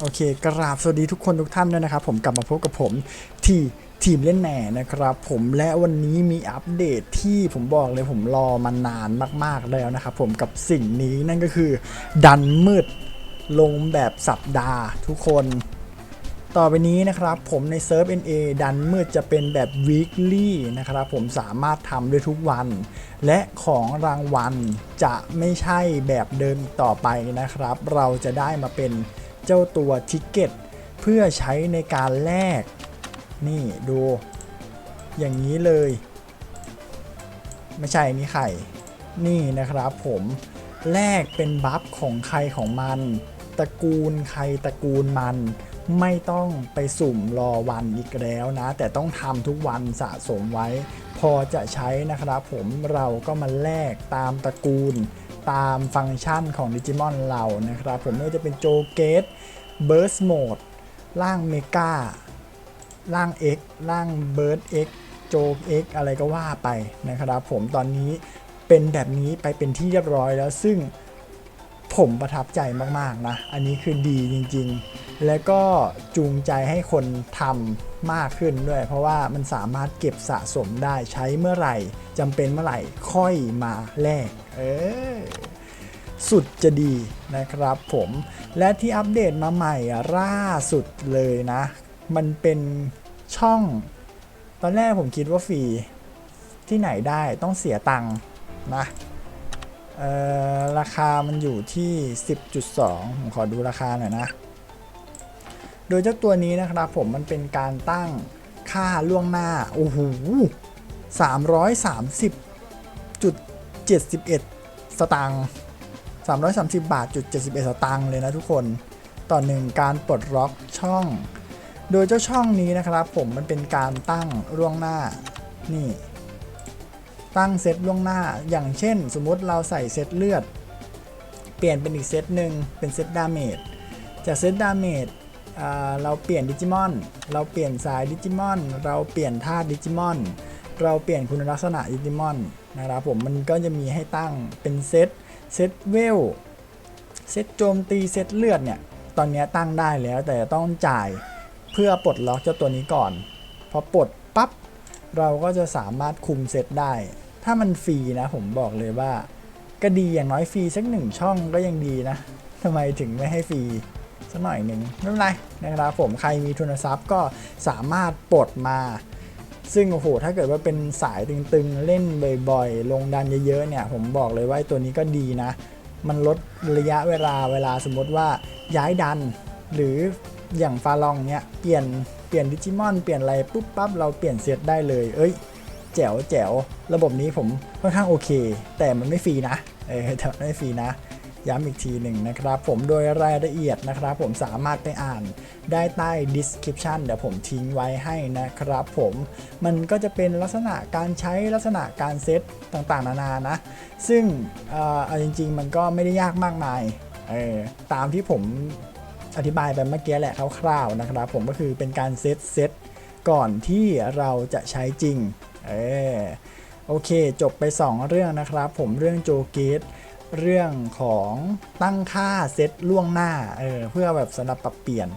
โอเค กราบสวัสดีทุกคนทุกท่านด้วยนะครับ ผมกลับมาพบกับผมที่ทีมเล่นแหน่นะครับ ผมและวันนี้มีอัปเดตที่ผมบอกเลยผมรอมานานมากๆแล้วนะครับผมกับสิ่งนี้นั่นก็คือ ดันมืดลงแบบสัปดาห์ทุกคน ต่อไปนี้นะครับผมในเซิร์ฟ NA ดันมืดจะเป็นแบบ weekly นะครับผมสามารถทำได้ทุกวัน และของรางวัลจะไม่ใช่แบบเดิมอีกต่อไปนะครับ เราจะได้มาเป็น เจ้าตัวทิกเก็ตเพื่อใช้ในการแลกนี่ดู อย่างนี้เลย ไม่ใช่นี่ไข่ นี่นะครับผมแลกเป็นบัฟของใครของมันตระกูลใครตระกูลมัน ไม่ต้องไปสุ่มรอวันอีกแล้วนะ แต่ต้องทำทุกวันสะสมไว้ พอจะใช้นะครับผมเราก็มาแลกตามตระกูล ตามฟังก์ชันของดิจิมอนเรานะครับผมไม่ว่าจะเป็นโจเกตเบิร์สโหมดร่างเมการ่าง X ร่างเบิร์ด X โจ X อะไรก็ว่าไปนะครับผมตอนนี้เป็นแบบนี้ไปเป็นที่เรียบร้อยแล้วซึ่งผมประทับใจมาก ๆ นะ อันนี้คือดีจริง ๆ และก็จูงใจให้คนทำมากขึ้นด้วย เพราะว่ามันสามารถเก็บสะสมได้ใช้เมื่อไหร่จำเป็นเมื่อไหร่ค่อยมาแลกเออสุดจะดีนะครับผมและที่อัปเดตมาใหม่อะล่าสุดเลยนะ มันเป็นช่อง ตอนแรกผมคิดว่าฟรีที่ไหนได้ต้องเสียตังค์นะราคามันอยู่ที่ 10.2 ผมขอดูราคาหน่อยนะ โดยเจ้าตัวนี้นะครับผมมันเป็นการตั้งค่าล่วงหน้า โอ้โห330.71สตางค์330บาทจุด71สตางค์เลยนะทุกคน ต่อหนึ่งการปลดล็อกช่อง โดยเจ้าช่องนี้นะครับ ผมมันเป็นการตั้งล่วงหน้า นี่ ตั้งเซตล่วงหน้า อย่างเช่น สมมุติเราใส่เซตเลือด เปลี่ยนเป็นอีกเซตหนึ่งเป็นเซตดาเมจจากเซตดาเมจ เราเปลี่ยนดิจิมอน เราเปลี่ยนสายดิจิมอน เราเปลี่ยนธาตุดิจิมอน เราเปลี่ยนคุณลักษณะดิจิมอนนะครับผมมันก็จะมีให้ตั้งเป็นเซตเซตเวลเซตโจมตีเซตเลือดเนี่ยตอนนี้ตั้งได้แล้วแต่ต้องจ่ายเพื่อปลดล็อกเจ้าตัวนี้ก่อน พอปลดปั๊บเราก็จะสามารถคุมเซตได้ ถ้ามันฟรีนะผมบอกเลยว่า ก็ดีอย่างน้อยฟรีสักหนึ่งช่องก็ยังดีนะทำไมถึงไม่ให้ฟรี สักหน่อยหนึ่งไม่เป็นไรนะครับผมใครมีทุนทรัพย์ก็สามารถปลดมา ซึ่งโอ้โหถ้าเกิดว่าเป็นสายตึงๆ เล่นบ่อยๆ ลงดันเยอะๆเนี่ย ผมบอกเลยว่าตัวนี้ก็ดีนะ มันลดระยะเวลาเวลาสมมติว่าย้ายดัน หรืออย่างฟาลองเนี้ยเปลี่ยนเปลี่ยนดิจิมอนเปลี่ยนอะไรปุ๊บปั๊บเราเปลี่ยนเซตได้เลย เอ้ยแจ๋วแจ๋วระบบนี้ผมค่อนข้างโอเค แต่มันไม่ฟรีนะเออแต่มันไม่ฟรีนะ ย้ำอีกทีหนึ่งนะครับผมโดยรายละเอียดนะครับผมสามารถไปอ่านได้ใต้ description เดี๋ยวผมทิ้งไว้ให้นะครับผมมันก็จะเป็นลักษณะการใช้ลักษณะการเซตต่างๆ นานานะ ซึ่งเอาจริง ๆ มันก็ไม่ได้ยากมากมายเออตามที่ผมอธิบายไปเมื่อกี้แหละคร่าวๆนะครับผมก็คือเป็นการเซตเซตก่อนที่เราจะใช้จริงเออโอเค จบไป 2 เรื่องนะครับ ผมเรื่องโจเกต เรื่องของตั้งค่าเซตล่วงหน้าเออเพื่อแบบสำหรับปรับเปลี่ยน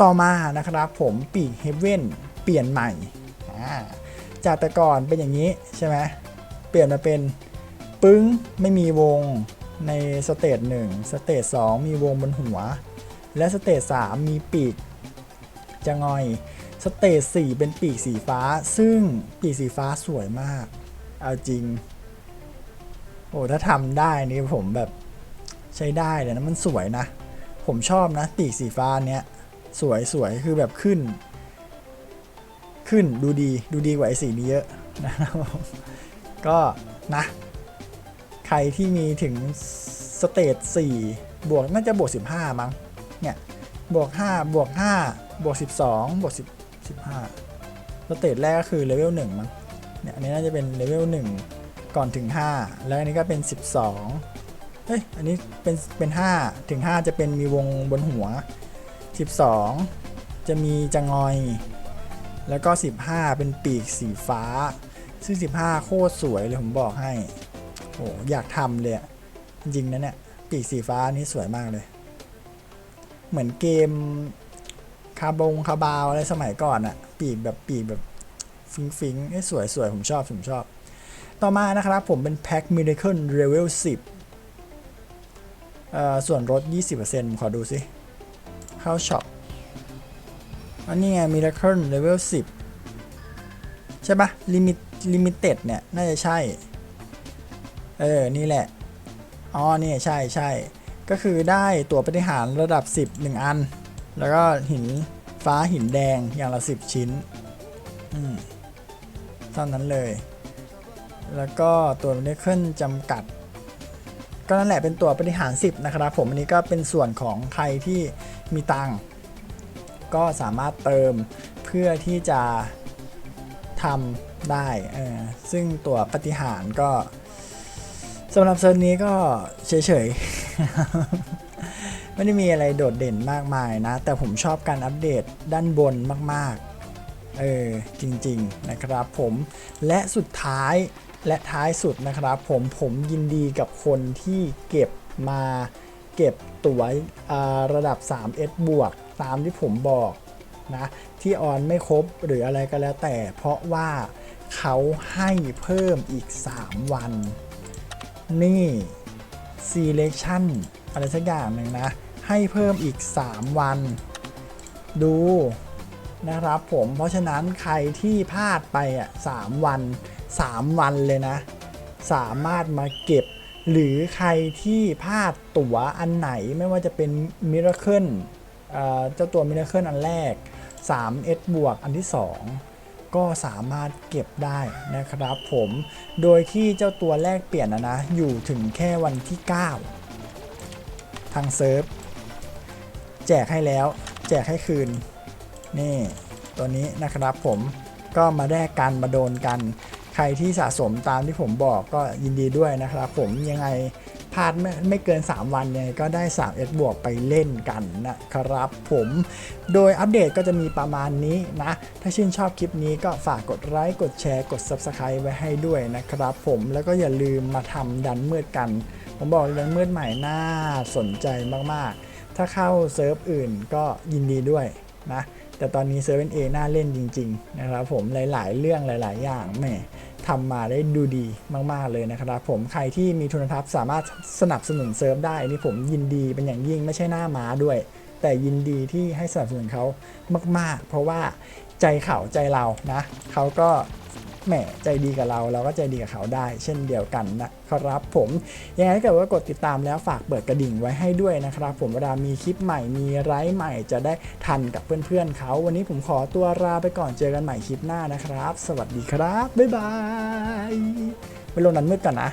ต่อมานะครับผมปีกเฮเว่นเปลี่ยนใหม่จากแต่ก่อนเป็นอย่างนี้ใช่ไหมเปลี่ยนมาเป็นปึ้งไม่มีวงในสเตจ1สเตจ2มีวงบนหัว และสเตจ3มีปีกจะงอยสเตจ4เป็นปีกสีฟ้า ซึ่งปีกสีฟ้าสวยมาก เอาจริง อ้ถ้าทำได้นี่ผมแบบใช้ได้เลยนะมันสวยนะ ผมชอบนะปีกสีฟ้าเนี้ยสวยสวยคือแบบขึ้น ขึ้นดูดีดูดีกว่าไอ้สีนี้เยอะนะครับผมก็นะ ใครที่มีถึงสเตจ4บวกน่าจะบวก 15 มั้งเนี่ยบวก 5 บวก 5 บวก 12 บวก 10 15สเตจแรกก็คือเลเวล1มั้งเนี่ยอันนี้น่าจะเป็นเลเวล1 ก่อนถึง 5 แล้วอันนี้ก็เป็น 12เฮ้ยอันนี้เป็นเป็น 5 ถึง 5 จะเป็นมีวงบนหัว 12 จะมีจะงอย แล้วก็ 15 เป็นปีกสีฟ้า ซึ่ง 15 โคตรสวยเลยผมบอกให้โอ้อยากทำเลยจริงนะเนี่ยปีกสีฟ้านี่สวยมากเลย เหมือนเกมคาบงคาบาวอะไรสมัยก่อนอะปีกแบบปีกแบบฟิงฟิงเอ้ยสวยสวยผมชอบผมชอบ ต่อมานะครับผมเป็นแพ็ค Miracle Level 10เอ่อส่วนลด 20%ขอดูสิ เข้าช็อปอันนี้ไง Miracle Level 10 ใช่ปะ Limit Limited เนี่ย น่าจะใช่ เออ นี่แหละ อ๋อ นี่ใช่ใช่ ก็คือได้ตัวปฏิหารระดับ 10 1 อัน แล้วก็หินฟ้าหินแดงอย่างละ 10 ชิ้น อืมเท่านั้นเลย แล้วก็ตัวเนเคิลจำกัด ก็นั่นแหละเป็นตัวปฏิหาร 10 นะครับ ผมอันนี้ก็เป็นส่วนของใครที่มีตังค์ก็สามารถเติมเพื่อที่จะทำได้เออซึ่งตัวปฏิหารก็สำหรับเซิร์นี้ก็เฉยๆ ไม่ได้มีอะไรโดดเด่นมากมายนะ แต่ผมชอบการอัปเดตด้านบนมากๆ เออ จริง ๆ นะครับผมและสุดท้าย และท้ายสุดนะครับผมผมยินดีกับคนที่เก็บมาเก็บตั๋วระดับ 3S บวกตามที่ผมบอกนะที่ออนไม่ครบหรืออะไรก็แล้วแต่ เพราะว่าเขาให้เพิ่มอีก 3 วัน นี่ selection อะไรสักอย่างหนึ่งนะ ให้เพิ่มอีก 3 วัน ดูนะครับผมเพราะฉะนั้นใครที่พลาดไปอะ3วัน 3 วันเลยนะ สามารถมาเก็บ หรือใครที่พลาดตั๋วอันไหนไม่ว่าจะเป็น Miracle เอ่อเจ้าตัว Miracle อันแรก 3S บวกอันที่ 2 ก็สามารถเก็บได้นะครับผม โดยที่เจ้าตัวแรกเปลี่ยนนะนะ อยู่ถึงแค่วันที่ 9 ทางเซิร์ฟ แจกให้แล้ว แจกให้คืน นี่ ตัวนี้นะครับผมก็มาแลกกันมาโดนกัน ใครที่สะสมตามที่ผมบอกก็ยินดีด้วยนะครับ ผมยังไงพลาดไม่ไม่เกิน 3 วันยังไงก็ได้ 3S บวกไปเล่นกันนะครับผมโดยอัปเดตก็จะมีประมาณนี้นะ ถ้าชื่นชอบคลิปนี้ก็ฝากกดไลค์กดแชร์กด Subscribe ไว้ให้ด้วยนะครับผมแล้วก็อย่าลืมมาทำดันมืดกัน ผมบอกดันมืดใหม่น่าสนใจมากๆ ถ้าเข้าเซิร์ฟอื่นก็ยินดีด้วยนะ แต่ตอนนี้เซเว่นเอน่าเล่นจริง ๆ นะครับผมหลาย ๆ เรื่องหลาย ๆ อย่างแหมทำมาได้ดูดีมาก ๆ เลยนะครับผมใครที่มีทุนทรัพย์สามารถสนับสนุนเซิร์ฟได้นี่ผมยินดีเป็นอย่างยิ่งไม่ใช่หน้าม้าด้วย แต่ยินดีที่ให้สนับสนุนเขามาก ๆ เพราะว่า ใจเขาใจเรานะเขาก็แหมใจดีกับเราเราก็ใจดีกับเขาได้ เช่นเดียวกันนะครับผมยังไงถ้าเกิดว่ากดติดตามแล้วฝากเปิดกระดิ่งไว้ให้ด้วยนะครับ ผมเวลามีคลิปใหม่มีไลฟ์ใหม่จะได้ทันกับเพื่อนๆเขา วันนี้ผมขอตัวลาไปก่อนเจอกันใหม่คลิปหน้านะครับ สวัสดีครับบ๊ายบายไปลงนั้นมืดก่อนนะ